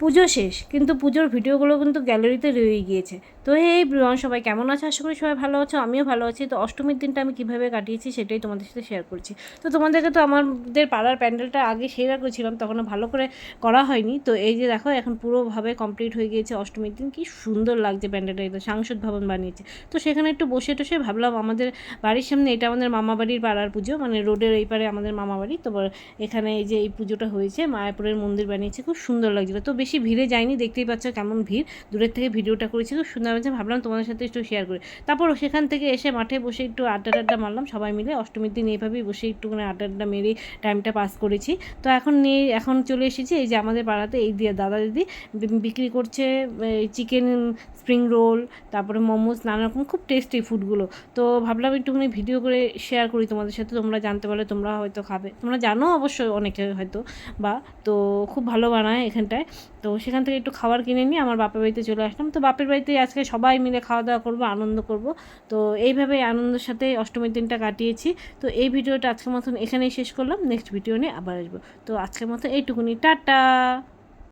পুজো শেষ, কিন্তু পুজোর ভিডিওগুলো কিন্তু গ্যালারিতে রয়ে গিয়েছে। তো এই ব্রিয়ন সবাই কেমন আছে? আশা করি সবাই ভালো আছো, আমিও ভালো আছি। তো অষ্টমীর দিনটা আমি কীভাবে কাটিয়েছি সেটাই তোমাদের সাথে শেয়ার করছি। তো তোমাদেরকে তো আমাদের পাড়ার প্যান্ডেলটা আগে শেয়ার করেছিলাম তখন ভালো করে করা হয়নি। তো এই যে দেখো, এখন পুরোভাবে কমপ্লিট হয়ে গিয়েছে অষ্টমীর দিন। কি সুন্দর লাগছে প্যান্ডেলটা এটা সাংসদ ভবন বানিয়েছে। তো সেখানে একটু বসে টসে ভাবলাম, আমাদের বাড়ির সামনে এটা আমাদের মামাবাড়ির পাড়ার পুজো মানে রোডের এই পারে আমাদের মামাবাড়ি। তো এখানে এই যে এই পুজোটা হয়েছে, মায়াপুরের মন্দির বানিয়েছে, খুব সুন্দর লাগছিল। তো ভিড়ে যায়নি, দেখতেই পাচ্ছ কেমন ভিড়। দূরের থেকে ভিডিওটা করেছি খুব সুন্দর হয়েছে ভাবলাম তোমাদের সাথে একটু শেয়ার করি। তারপর সেখান থেকে এসে মাঠে বসে একটু আড্ডা টাড্ডা মারলাম, সবাই মিলে অষ্টমীর দিন এইভাবেই বসে একটুখানি আড্ডা আড্ডা মেরে টাইমটা পাস করেছি। তো এখন নিয়ে, এখন চলে এসেছি এই যে আমাদের পাড়াতে এই দিয়ে দাদা দিদি। বিক্রি করছে চিকেন স্প্রিং রোল তারপরে মোমোস নানা রকম খুব টেস্টি ফুডগুলো তো ভাবলাম একটুখানি ভিডিও করে শেয়ার করি তোমাদের সাথে, তোমরা জানতে পারলে তোমরা হয়তো খাবে। তোমরা জানো অবশ্যই অনেকে হয়তো বা, তো খুব ভালো বানায় এখানটায়। তো সেখান থেকে একটু খাবার কিনে নিয়ে আমার বাপের বাড়িতে চলে আসলাম। তো বাপের বাড়িতে আজকে সবাই মিলে খাওয়া দাওয়া করব, আনন্দ করব। তো এইভাবে আনন্দের সাথে অষ্টমীর দিনটা কাটিয়েছি। তো এই ভিডিওটা আজকের মতন এখানেই শেষ করলাম। নেক্সট ভিডিও নিয়ে আবার আসব। তো আজকের মতো এইটুকুনি। টাটা!